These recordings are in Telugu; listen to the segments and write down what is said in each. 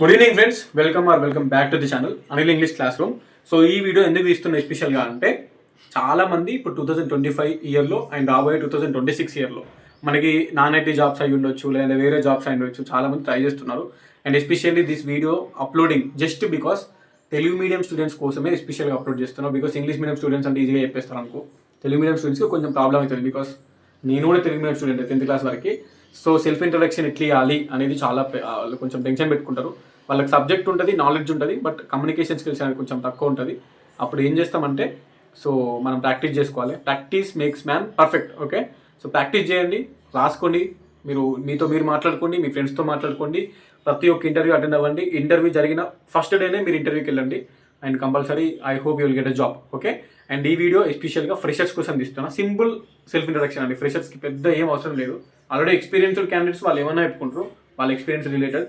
Good evening friends welcome or welcome back to the channel Anil English classroom so ఈ వీడియో ఎందుకు తీస్తున్న ఎస్పెషల్గా అంటే చాలా మంది ఇప్పుడు టూ థౌసండ్ ట్వంటీ ఫైవ్ ఇయర్లో అండ్ రాబోయే టూ థౌసండ్ ట్వంటీ సిక్స్ ఇయర్లో మనకి నాన్ ఐటీ జాబ్స్ అయి ఉండొచ్చు లేదా వేరే జాబ్స్ అయి ఉండొచ్చు చాలా మంది ట్రై చేస్తున్నారు. And especially this video uploading just because Telugu medium students కోసమే ఎస్పెషల్గా అప్లోడ్ చేస్తున్నాను బికాస్ ఇంగ్లీష్ మీడియం స్టూడెంట్స్ అంటే ఈజీగా చెప్పేస్తారు అనుకో. తెలుగు మీడియం స్టూడెంట్స్కి కొంచెం ప్రాబ్లం అవుతుంది బికాస్ నేను కూడా Telugu medium student tenth class వరకు. సో సెల్ఫ్ ఇంట్రడక్షన్ ఎట్లా ఇవ్వాలి అనేది చాలా కొంచెం టెన్షన్ పెట్టుకుంటారు. వాళ్ళకి సబ్జెక్ట్ ఉంటుంది నాలెడ్జ్ ఉంటుంది బట్ కమ్యూనికేషన్ స్కిల్స్ అనేది కొంచెం తక్కువ ఉంటుంది. అప్పుడు ఏం చేస్తామంటే సో మనం ప్రాక్టీస్ చేసుకోవాలి. Practice makes man perfect okay so practice చేయండి రాసుకోండి మీరు మీతో మీరు మాట్లాడుకోండి మీ ఫ్రెండ్స్తో మాట్లాడుకోండి ప్రతి ఒక్క ఇంటర్వ్యూ అటెండ్ అవ్వండి. ఇంటర్వ్యూ జరిగిన ఫస్ట్ డేనే మీరు ఇంటర్వ్యూకి వెళ్ళండి. And compulsory I hope you will get a job okay and ఈ వీడియో ఎస్పెషల్గా ఫ్రెషర్స్ కోసం తీస్తున్నా. సింపుల్ సెల్ఫ్ ఇంట్రడక్షన్ అండి. ఫ్రెషర్స్కి పెద్ద ఏం అవసరం లేదు. ఆల్రెడీ ఎక్స్పీరియన్స్డ్ క్యాండిడేట్స్ వాళ్ళు ఏమైనా చెప్పుకుంటారు వాళ్ళ ఎక్స్పీరియన్స్ రిలేటెడ్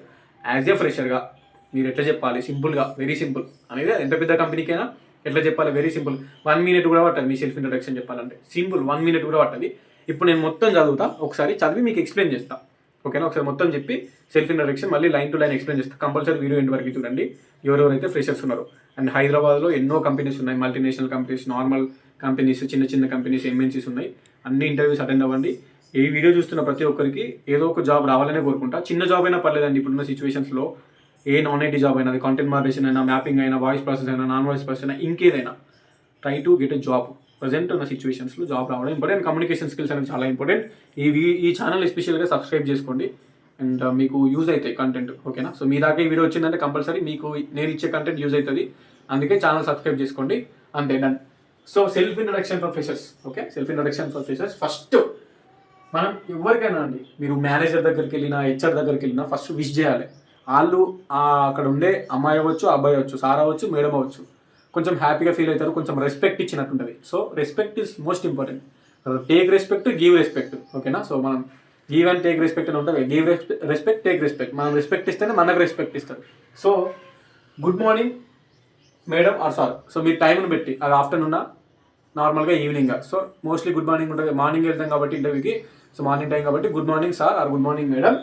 యాజ్ ఏ ఫ్రెషర్గా మీరు ఎట్లా చెప్పాలి? సింపుల్గా వెరీ సింపుల్ అనేది ఎంత పెద్ద కంపెనీకైనా ఎట్లా చెప్పాలి? వెరీ సింపుల్ వన్ మినిట్ కూడా పట్టదు మీ సెల్ఫ్ ఇంట్రడక్షన్ చెప్పాలంటే. సింపుల్ వన్ మినిట్ కూడా పట్టది. ఇప్పుడు నేను మొత్తం చదువుతా ఒకసారి చదివి మీకు ఎక్స్ప్లెయిన్ చేస్తా. ఓకేనా ఒకసారి మొత్తం చెప్పి సెల్ఫ్ ఇంట్రడక్షన్ మళ్ళీ లైన్ టు లైన్ ఎక్స్ప్లెయిన్ చేస్తాను కంపల్సరీ వీడియో ఎండ్ వరకు చూడండి. ఎవరెవరైతే ఫ్రెషర్స్ ఉన్నారు. అండ్ హైదరాబాద్లో ఎన్నో కంపెనీస్ ఉన్నాయి. మల్టీనేషనల్ కంపెనీస్ నార్మల్ కంపెనీస్ చిన్న చిన్న కంపెనీస్ ఎంఎన్సీస్ ఉన్నాయి. అన్ని ఇంటర్వ్యూస్ అటెండ్ అవ్వండి. ఈ వీడియో చూస్తున్న ప్రతి ఒక్కరికి ఏదో ఒక జాబ్ రావాలనే కోరుకుంటా. చిన్న జాబ్ అయినా పర్లేదండి ఇప్పుడున్న సిచ్యువేషన్స్లో ఏ నాన్ ఐటీ జాబ్ అయినా అది కాంటెంట్ అయినా మ్యాపింగ్ అయినా వాయిస్ ప్రాసెస్ అయినా నాన్ వాయిస్ ప్రాసెస్ అయినా ఇంకేదైనా try to get a job present ఉన్న సిచ్యువేషన్స్లో జాబ్ రావడం ఇంపార్టెంట్ కమ్యూనికేషన్ స్కిల్స్ అనేది చాలా ఇంపార్టెంట్ ఈ ఈ ఛానల్ ఎస్పెషల్గా సబ్స్క్రైబ్ చేసుకోండి. అండ్ uh, మీకు యూజ్ అవుతాయి కంటెంట్ ఓకేనా సో మీ దాకా ఈ వీడియో వచ్చిందంటే కంపల్సరీ మీకు నేను ఇచ్చే కంటెంట్ యూజ్ అవుతుంది. అందుకే ఛానల్ సబ్స్క్రైబ్ చేసుకోండి. అంతే done so self introduction for freshers okay self introduction for freshers first మనం ఎవరికైనా అండి మీరు మేనేజర్ దగ్గరికి వెళ్ళినా హెచ్ఆర్ దగ్గరికి వెళ్ళినా ఫస్ట్ విష్ చేయాలి. వాళ్ళు అక్కడ ఉండే అమ్మాయి అవ్వచ్చు అబ్బాయి అవ్వచ్చు సార్ అవ్వచ్చు మేడం అవ్వచ్చు కొంచెం హ్యాపీగా ఫీల్ అవుతారు కొంచెం రెస్పెక్ట్ ఇచ్చినట్టు ఉంటుంది so respect is most important take respect give respect ఓకేనా సో మనం గివ్ అండ్ టేక్ రెస్పెక్ట్ అని ఉంటుంది. గివ్ రెస్పెక్ట్ టేక్ రెస్పెక్ట్ మనం రెస్పెక్ట్ ఇస్తేనే మనకు రెస్పెక్ట్ ఇస్తారు. So good morning madam or sir so మీరు టైంని పెట్టి అది ఆఫ్టర్నూన్ నార్మల్గా evening so mostly good morning ఉంటుంది. మార్నింగ్ వెళ్తాం కాబట్టి ఇంటర్వ్యూకి సో మార్నింగ్ టైం కాబట్టి good morning sir or good morning madam.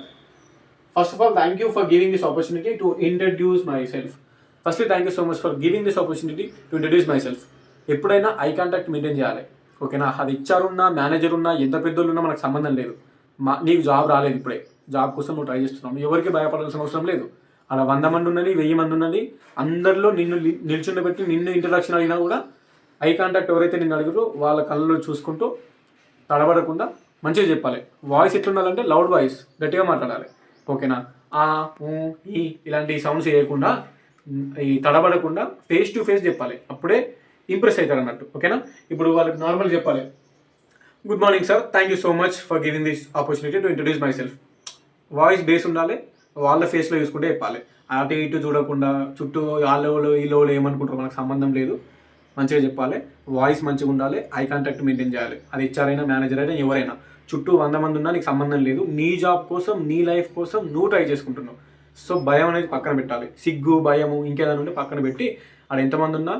First of all thank you for giving this opportunity to introduce myself firstly thank you so much for giving this opportunity to introduce myself ఎప్పుడైనా ఐ కాంటాక్ట్ మెయింటైన్ చేయాలి. ఓకేనా అది ఇచ్చారున్నా మేనేజర్ ఉన్నా ఎంత పెద్దోళ్ళు ఉన్నా మనకు సంబంధం లేదు. మా నీకు జాబ్ రాలేదు ఇప్పుడే. జాబ్ కోసం నువ్వు ట్రై చేస్తున్నావు. ఎవరికి భయపడాల్సిన అవసరం లేదు. అలా వంద మంది ఉన్నది వెయ్యి మంది ఉన్నది అందరిలో నిన్ను లి- నిల్చుండబెట్టి నిన్ను ఇంట్రడక్షన్ అడిగినా కూడా ఐ కాంటాక్ట్ ఎవరైతే నిన్ను అడుగురో వాళ్ళ కళ్ళలో చూసుకుంటూ తడబడకుండా మంచిగా చెప్పాలి. వాయిస్ ఎట్లుండాలంటే లౌడ్ వాయిస్ గట్టిగా మాట్లాడాలి. ఓకేనా ఆ ఊ, ఈ ఇలాంటి సౌండ్స్ చేయకుండా ఈ తడబడకుండా ఫేస్ టు ఫేస్ చెప్పాలి. అప్పుడే ఇంప్రెస్ అవుతారు అన్నట్టు. ఓకేనా ఇప్పుడు వాళ్ళకి నార్మల్ చెప్పాలి. Good morning sir thank you so much for giving this opportunity to introduce myself voice base ఉండాలి వాళ్ళ ఫేస్లో చూసుకుంటే చెప్పాలి. అటు ఇటు చూడకుండా చుట్టూ వాళ్ళు వీళ్ళు ఏమనుకుంటారు మనకు సంబంధం లేదు. మంచిగా చెప్పాలి. వాయిస్ మంచిగా ఉండాలి. ఐ కాంటాక్ట్ మెయింటైన్ చేయాలి. అది హెచ్ఆర్ అయినా మేనేజర్ అయినా ఎవరైనా. చుట్టూ వంద మంది ఉన్నా నీకు సంబంధం లేదు. నీ జాబ్ కోసం నీ లైఫ్ కోసం నువ్వు ట్రై చేసుకుంటున్నావు. సో భయం అనేది పక్కన పెట్టాలి. సిగ్గు భయము ఇంకేదైనా ఉంటే పక్కన పెట్టి ఆడ ఎంతమంది ఉన్నా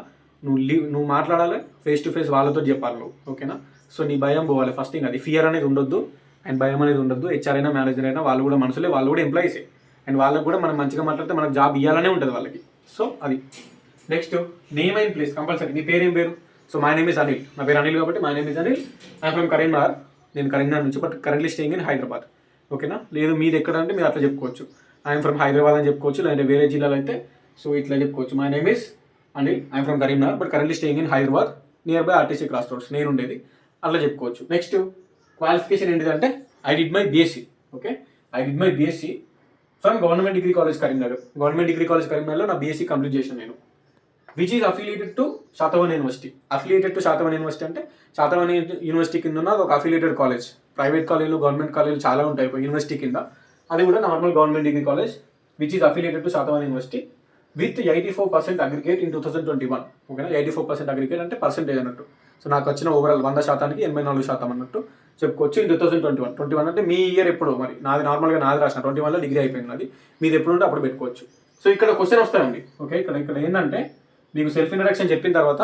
నువ్వు లీవ్ నువ్వు మాట్లాడాలి. ఫేస్ టు ఫేస్ వాళ్ళతో చెప్పాలి నువ్వు. ఓకేనా? సో నీ భయం పోవాలి ఫస్ట్ థింగ్ అది. ఫియర్ అనేది ఉండొద్దు. అండ్ భయం అనేది ఉండొద్దు. హెచ్ఆర్ అయినా మేనేజర్ అయినా వాళ్ళు కూడా మనసులే వాళ్ళు కూడా ఎంప్లాయీసే అండ్ వాళ్ళకి కూడా మనం మంచిగా మాట్లాడితే మనకు జాబ్ ఇవ్వాలనే ఉంటుంది వాళ్ళకి. సో అది. Next name and place compulsory నీ పేరేం పేరు? So my name is Anil నా పేరు అనిల్ కాబట్టి my name is Anil I from Karimnagar నేను కరీంనగర్ నుంచి but currently staying in Hyderabad ఓకేనా లేదు మీరు ఎక్కడ అంటే మీరు అట్లా చెప్పుకోవచ్చు. ఐఎమ్ ఫ్రమ్ హైదరాబాద్ అని చెప్పుకోవచ్చు లేదంటే వేరే జిల్లాలో అయితే సో ఇట్లా చెప్పుకోవచ్చు. My name is Anil I'm from Karimnagar but currently staying in Hyderabad nearby RTC cross roads నేను ఉండేది అట్లా చెప్పుకోవచ్చు. నెక్స్ట్ క్వాలిఫికేషన్ ఏంటిదంటే I did my BSc okay I did my BSc from government degree college Karimnagar government degree college కరీంనగర్లో నా బీఎస్సీ కంప్లీట్ చేశాను నేను. Which is affiliated to Satavahana university affiliated to Satavahana university అంటే శాతవన్ యూనివర్సిటీ కింద ఉన్న ఒక అఫిలియేటెడ్ కాలేజ్ ప్రైవేట్ కాలేజీలు గవర్నమెంట్ కాలేజీలు చాలా ఉంటాయి యూనివర్సిటీ కింద. అది కూడా normal government degree college which is affiliated to Satavahana university with eighty four percent aggregate in two thousand twenty one ఓకేనా ఎయిటీ ఫోర్ పర్సెంట్ అగ్రిగేట్ అంటే పర్సెంటేజ్ అన్నట్టు. సో నాకు వచ్చిన ఓవరాల్ వంద శాతానికి ఎనభై నాలుగు శాతం అన్నట్టు చెప్పుకోవచ్చు in two thousand twenty one twenty one అంటే మీ ఇయర్ ఎప్పుడు మరి. నాది నార్మల్గా నాది రాసిన ట్వంటీ వన్లో డిగ్రీ అయిపోయింది నాది. మీది ఎప్పుడు ఉంటే అప్పుడు పెట్టుకోవచ్చు. సో ఇక్కడ క్వశ్చన్ వస్తాయండి. ఓకే ఇక్కడ ఇక్కడ ఏంటంటే మీకు సెల్ఫ్ ఇంట్రడక్షన్ చెప్పిన తర్వాత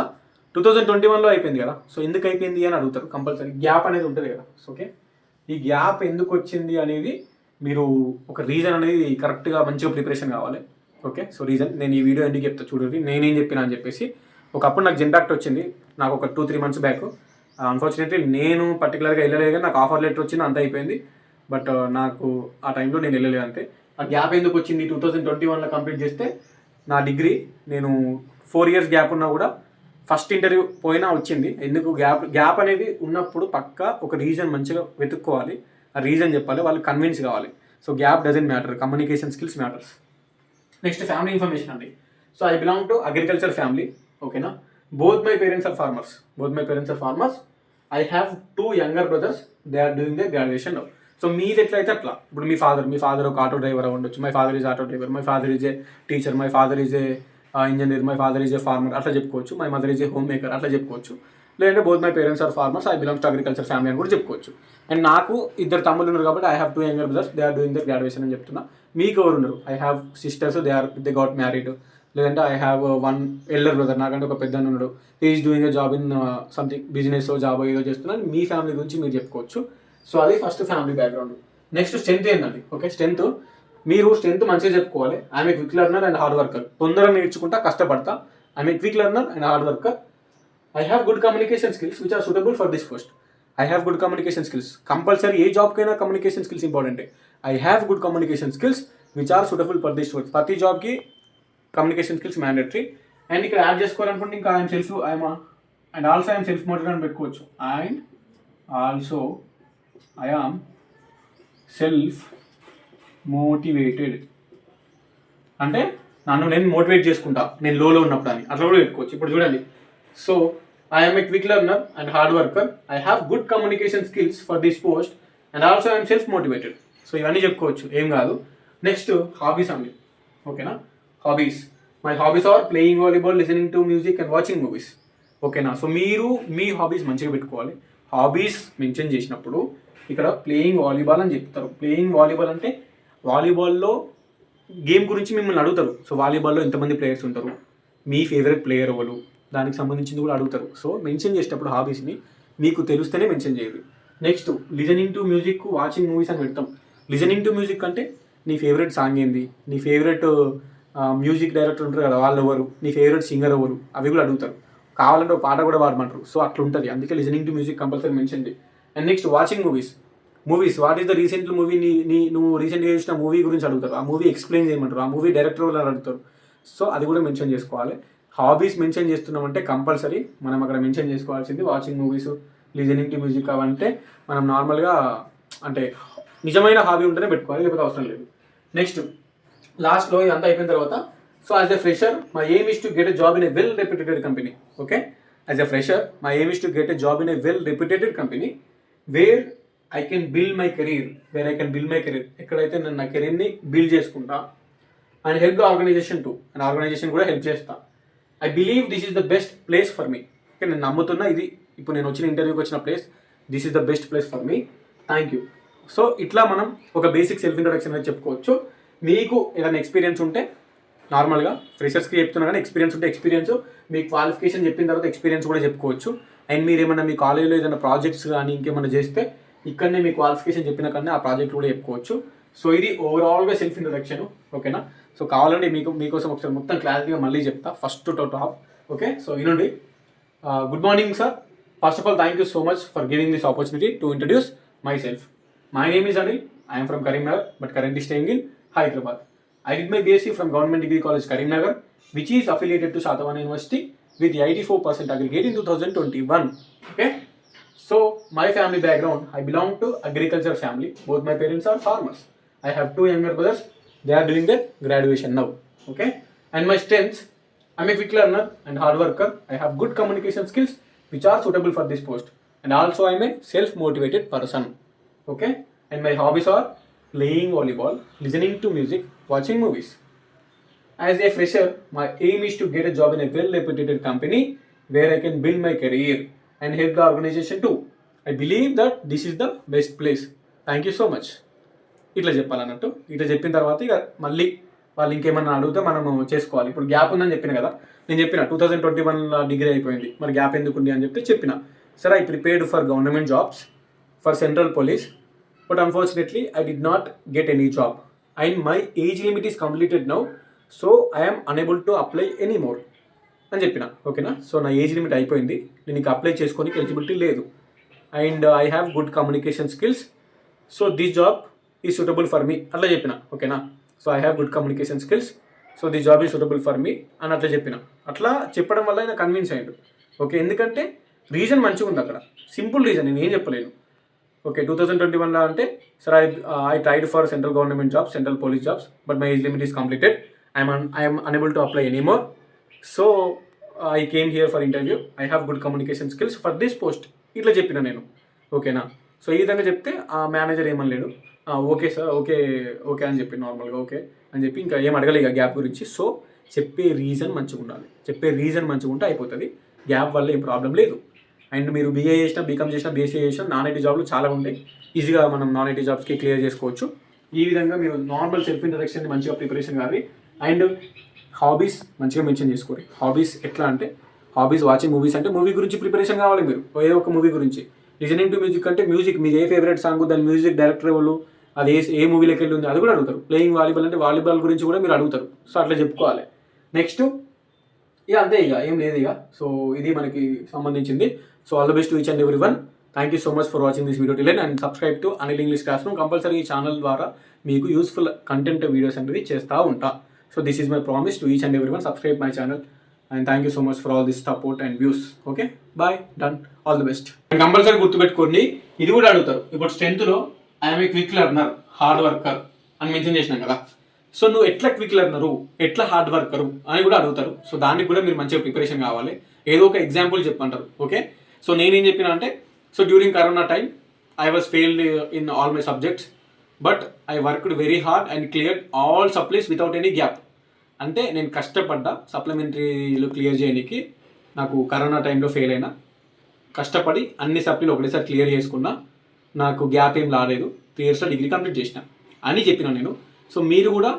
టూ థౌజండ్ ట్వంటీ వన్లో అయిపోయింది కదా. సో ఎందుకు అయిపోయింది అని అడుగుతారు కంపల్సరీ గ్యాప్ అనేది ఉంటుంది కదా. ఓకే ఈ గ్యాప్ ఎందుకు వచ్చింది అనేది మీరు ఒక రీజన్ అనేది కరెక్ట్గా మంచిగా ప్రిపరేషన్ కావాలి. ఓకే సో రీజన్ నేను ఈ వీడియో ఎందుకు చెప్తా చూడండి. నేనేం చెప్పినా అని చెప్పేసి. ఒకప్పుడు నాకు జింపాక్ట్ వచ్చింది. నాకు ఒక two three months back unfortunately నేను పర్టికులర్గా వెళ్ళలేదు కానీ నాకు ఆఫర్ లెటర్ వచ్చింది అంత అయిపోయింది. బట్ uh, నాకు ఆ టైంలో నేను వెళ్ళలేదు అంతే. ఆ గ్యాప్ ఎందుకు వచ్చింది? టూ థౌజండ్ ట్వంటీ వన్లో కంప్లీట్ చేస్తే నా డిగ్రీ నేను ఫోర్ ఇయర్స్ గ్యాప్ ఉన్నా కూడా ఫస్ట్ ఇంటర్వ్యూ పోయినా వచ్చింది. ఎందుకు? గ్యాప్ గ్యాప్ అనేది ఉన్నప్పుడు పక్కా ఒక రీజన్ మంచిగా వెతుక్కోవాలి. ఆ రీజన్ చెప్పాలి. వాళ్ళు కన్విన్స్ కావాలి. So gap doesn't matter. Communication skills matters. Next family information అండి. So I belong to agriculture family. ఓకేనా? Both my parents are farmers. Both my parents are farmers. I have two younger brothers. They are doing they graduation so మీది ఎట్లయితే అట్లా. ఇప్పుడు మీ ఫాదర్ మీ ఫాదర్ ఒక ఆటో డ్రైవర్ ఉండొచ్చు my father is auto driver. My father is a teacher. My father is a engineer my father is a farmer అట్లా చెప్పుకోవచ్చు. My mother is a home maker అట్లా చెప్పుకోవచ్చు. లేదంటే both my parents are farmers I belongs to agriculture family అని కూడా చెప్పుకోవచ్చు. అండ్ నాకు ఇద్దరు తమ్ముళ్ళు ఉన్నారు కాబట్టి I have two younger brothers they are doing their graduation అని చెప్తున్నా. మీకు ఎవరు ఉన్నారు? I have sisters they are they got married లేదంటే I have one elder brother నాకంటే ఒక పెద్ద ఉన్నాడు. Is doing a job in something business job ఏదో చేస్తున్నాను మీ ఫ్యామిలీ గురించి మీరు చెప్పుకోవచ్చు. సో అది first family background next strength ఏంటండి ఓకే స్ట్రెంత్ మీరు స్ట్రెంత్ మంచిగా చెప్పుకోవాలి? I'm a quick learner and hard worker తొందరగా నేర్చుకుంటా కష్టపడతా. I'm a quick learner and hard worker I have good communication skills which are suitable for this post I have good communication skills compulsory A జాబ్కైనా communication skills important I have good communication skills which are suitable for this post ప్రతి జాబ్కి కమ్యూనికేషన్ స్కిల్స్ మ్యాండేటరీ అండ్ ఇక్కడ యాడ్ చేసుకోవాలనుకుంటే ఇంకా ఆయన self I'm and also I'm self motivate అని పెట్టుకోవచ్చు. And also I am self motivated. అంటే నన్ను నేను మోటివేట్ చేసుకుంటా. నేను లోలో ఉన్నప్పుడు అని. అట్లా కూడా పెట్టుకోవచ్చు ఇప్పుడు చూడండి. So I'm a quick learner and hard worker I have good communication skills for this post and also I'm self motivated so ఇవన్నీ చెప్పుకోవచ్చు. ఏం కాదు. నెక్స్ట్ హాబీస్ అండి. ఓకేనా hobbies my hobbies are playing volleyball listening to music and watching movies ఓకేనా సో మీరు మీ హాబీస్ మంచిగా పెట్టుకోవాలి. హాబీస్ మెన్షన్ చేసినప్పుడు ఇక్కడ ప్లేయింగ్ వాలీబాల్ అని చెప్తారు. ప్లేయింగ్ వాలీబాల్ అంటే వాలీబాల్లో గేమ్ గురించి మిమ్మల్ని అడుగుతారు. సో వాలీబాల్లో ఎంతమంది ప్లేయర్స్ ఉంటారు? మీ ఫేవరెట్ ప్లేయర్ ఎవరు? దానికి సంబంధించింది కూడా అడుగుతారు. సో మెన్షన్ చేసేటప్పుడు హాబీస్ని మీకు తెలుస్తేనే మెన్షన్ చేయాలి next listening to music watching movies అని పెడతాం. లిజనింగ్ టు మ్యూజిక్ అంటే నీ ఫేవరెట్ సాంగ్ ఏంది? నీ ఫేవరెట్ మ్యూజిక్ డైరెక్టర్ ఉంటారు కదా వాళ్ళు ఎవరు? నీ ఫేవరెట్ సింగర్ ఎవరు? అవి కూడా అడుగుతారు. కావాలంటే ఒక పాట కూడా పాడమంటారు. సో అట్లా ఉంటుంది అందుకే listening to music compulsory mention చేయి. And next watching movies movies what is the recent movie నీ నీ నువ్వు రీసెంట్గా చూసిన మూవీ గురించి అడుగుతారు. ఆ మూవీ ఎక్స్ప్లెయిన్ చేయమంటారు. ఆ మూవీ డైరెక్టర్ వాళ్ళు అడుగుతారు. సో అది కూడా మెన్షన్ చేసుకోవాలి. హాబీస్ మెన్షన్ చేస్తున్నామంటే కంపల్సరీ మనం అక్కడ మెన్షన్ చేసుకోవాల్సింది watching movies listening to music అవంటే మనం నార్మల్గా అంటే నిజమైన హాబీ ఉంటేనే పెట్టుకోవాలి లేకపోతే అవసరం లేదు. నెక్స్ట్ లాస్ట్లో ఇదంతా అయిపోయిన తర్వాత so as a fresher my aim is to get a job in a well reputed company okay as a fresher my aim is to get a job in a well reputed company where I can build my career where I can build my career ఎక్కడైతే నేను నా కెరీర్ని బిల్డ్ చేసుకుంటా and help the organisation to and organisation కూడా హెల్ప్ చేస్తా. I believe this is the best place for me okay నేను నమ్ముతున్నా ఇది. ఇప్పుడు నేను వచ్చిన ఇంటర్వ్యూకి వచ్చిన place this is the best place for me thank you so ఇట్లా మనం ఒక బేసిక్ సెల్ఫ్ ఇంట్రొడక్షన్ అనేది చెప్పుకోవచ్చు. మీకు ఏదైనా ఎక్స్పీరియన్స్ ఉంటే నార్మల్గా ఫ్రెషర్స్కి చెప్తున్నా కానీ ఎక్స్పీరియన్స్ ఉంటే ఎక్స్పీరియన్స్ మీ క్వాలిఫికేషన్ చెప్పిన తర్వాత ఎక్స్పీరియన్స్ కూడా చెప్పుకోవచ్చు. అండ్ మీరు ఏమైనా మీ కాలేజీలో ఏదైనా ప్రాజెక్ట్స్ కానీ ఇంకేమైనా చేస్తే ఇక్కడనే మీ క్వాలిఫికేషన్ చెప్పిన కన్నా ఆ ప్రాజెక్ట్ కూడా చెప్పుకోవచ్చు. సో ఇది ఓవరాల్గా సెల్ఫ్ ఇంట్రొడక్షన్ ఓకేనా సో కావాలంటే మీకు మీకోసం ఒకసారి మొత్తం క్లారిటీగా మళ్ళీ చెప్తా. First to top okay so వినండి. Good morning sir first of all thank you so much for giving this opportunity to introduce myself my name is Anil I'm from Karimnagar but currently staying in Hyderabad I did my BSc from Government Degree College Karimnagar, which is affiliated to Satavana University with 84% aggregate in 2021. Okay. So my family background, I belong to agriculture family. Both my parents are farmers. I have two younger brothers. They are doing their graduation now. Okay. And my strengths, I'm a quick learner and hard worker. I have good communication skills which are suitable for this post. And also I'm a self-motivated person. Okay. And my hobbies are playing volleyball, listening to music, watching movies. As a fresher, my aim is to get a job in a well reputed company where I can build my career and help the organization too. I believe that this is the best place. Thank you so much ఇట్లా చెప్పాలన్నట్టు. ఇట్లా చెప్పిన తర్వాత ఇక మళ్ళీ వాళ్ళు ఇంకేమన్నా అడిగితే మనం చేసుకోవాలి. ఇప్పుడు గ్యాప్ ఉందని చెప్పిన కదా. నేను చెప్పిన టూ థౌజండ్ ట్వంటీ వన్లో డిగ్రీ అయిపోయింది. మరి గ్యాప్ ఎందుకు ఉంది అని చెప్తే చెప్పిన. సరే I prepared for government jobs for central police but unfortunately I did not get any job and my age limit is completed now so I'm unable to apply any more అని చెప్పిన. ఓకేనా? సో నా ఏజ్ లిమిట్ అయిపోయింది. నేను ఇంకా అప్లై చేసుకోనికి ఎలిజిబిలిటీ లేదు. And I have good communication skills. So this job is suitable for me అట్లా చెప్పిన. ఓకేనా? So I have good communication skills. So this job is suitable for me అని అట్లా చెప్పిన. అట్లా చెప్పడం వల్ల ఆయన కన్విన్స్ అయ్యాడు. ఓకే? ఎందుకంటే రీజన్ మంచిగా ఉంది అక్కడ. Simple reason. నేను ఏం చెప్పలేను. ఓకే? టూ థౌసండ్ ట్వంటీ వన్లో అంటే sir I I tried for central government jobs central police jobs but my age limit is completed. I'm I'm unable to apply anymore so I came here for interview I have good communication skills for this post ఇట్లా చెప్పిన నేను. ఓకేనా? సో ఈ విధంగా చెప్తే ఆ మేనేజర్ ఏమనలేడు. ఓకే సార్ ఓకే ఓకే అని చెప్పి నార్మల్గా ఓకే అని చెప్పి ఇంకా ఏం అడగలేదు గ్యాప్ గురించి. సో చెప్పే రీజన్ మంచిగా ఉండాలి. చెప్పే రీజన్ మంచిగా ఉంటే అయిపోతుంది. గ్యాప్ వల్ల ఏం ప్రాబ్లం లేదు. అండ్ మీరు బీఏ చేసినా బీకామ్ చేసినా బీఎస్సీ చేసినా నాన్ ఐటీ జాబ్లు చాలా ఉంటాయి. ఈజీగా మనం నాన్ ఐటీ జాబ్స్కి క్లియర్ చేసుకోవచ్చు. ఈ విధంగా మీరు నార్మల్ సెల్ఫ్ ఇంట్రడక్షన్ మంచిగా ప్రిపరేషన్ కావాలి. అండ్ హాబీస్ మంచిగా మెన్షన్ చేసుకోండి. హాబీస్ ఎట్లా అంటే హాబీస్ వాచింగ్ మూవీస్ అంటే మూవీ గురించి ప్రిపరేషన్ కావాలి మీరు. ఏదో ఒక మూవీ గురించి. లిజనింగ్ టు మ్యూజిక్ అంటే మ్యూజిక్ మీ ఏ ఫేవరెట్ సాంగ్ దాని మ్యూజిక్ డైరెక్టర్ వాళ్ళు అది ఏ ఏ మూవీలోకి వెళ్ళి ఉంది అది కూడా అడుగుతారు. ప్లేయింగ్ వాలీబాల్ అంటే వాలీబాల్ గురించి కూడా మీరు అడుగుతారు. సో అట్లా చెప్పుకోవాలి. నెక్స్ట్ ఇక అంతే ఇక. ఏం లేదు ఇక. సో ఇది మనకి సంబంధించింది. So all the best each and every one thank you so much for watching this video till end and subscribe to Anil English class room compulsory ఈ ఛానల్ ద్వారా మీకు యూస్ఫుల్ కంటెంట్ వీడియోస్ అనేది చేస్తూ ఉంటా. So this is my promise to each and every one subscribe my channel and thank you so much for all this support and views okay bye done all the best compulsory గుర్తుపెట్టుకోండి. ఇది కూడా అడుగుతారు. ఇప్పుడు స్ట్రెంత్లో I'm a quick learner hard worker అని మెన్షన్ చేసినాం కదా. సో నువ్వు ఎట్లా క్విక్ లెర్నరు ఎట్లా హార్డ్ వర్కరు అని కూడా అడుగుతారు. సో దానికి కూడా మీరు మంచిగా ప్రిపరేషన్ కావాలి. ఏదో ఒక ఎగ్జాంపుల్ చెప్పంటారు ఓకే సో నేనేం చెప్పిన అంటే so during corona time I was failed in all my subjects but I worked very hard and clear all supplies without any gap అంటే నేను కష్టపడ్డా సప్లిమెంటరీలు క్లియర్ చేయడానికి నాకు కరోనా టైంలో ఫెయిల్ అయినా. కష్టపడి అన్ని సప్లీలు ఒకటేసారి క్లియర్ చేసుకున్నా నాకు గ్యాప్ ఏం రాలేదు. త్రీ ఇయర్స్లో డిగ్రీ కంప్లీట్ చేసిన అని చెప్పిన నేను. సో మీరు కూడా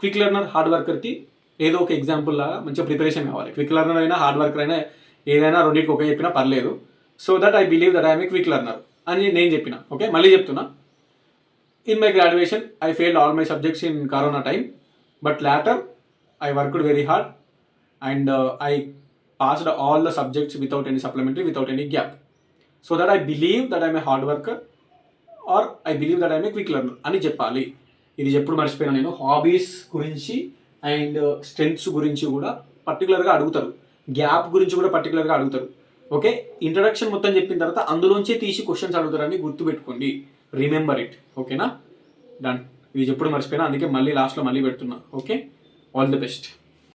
క్విక్ లెర్నర్ హార్డ్ వర్కర్కి ఏదో ఒక ఎగ్జాంపుల్ లాగా మంచిగా ప్రిపరేషన్ కావాలి. క్విక్ లెర్నర్ అయినా హార్డ్ వర్కర్ అయినా ఏదైనా రెండింటికి ఒకే చెప్పినా పర్లేదు. So that I believe that I'm a quick learner అని నేను చెప్పిన. ఓకే మళ్ళీ చెప్తున్నా. In my graduation I failed all my subjects in corona time but later I worked very hard and I passed all the subjects without any supplementary without any gap so that I believe that I'm a hard worker or I believe that I'm a quick learner అని చెప్పాలి. ఇది ఎప్పుడు మర్చిపోయినా నేను హాబీస్ గురించి అండ్ స్ట్రెంగ్స్ uh, గురించి కూడా పర్టికులర్గా అడుగుతారు. గ్యాప్ గురించి కూడా పర్టికులర్గా అడుగుతారు. ఓకే ఇంట్రడక్షన్ మొత్తం చెప్పిన తర్వాత అందులోంచే తీసి క్వశ్చన్స్ అడుగుతారని గుర్తుపెట్టుకోండి. రిమెంబర్ ఇట్ ఓకేనా డన్ ఇది ఎప్పుడు మర్చిపోయినా అందుకే మళ్ళీ లాస్ట్లో మళ్ళీ పెడుతున్నా. Okay all the best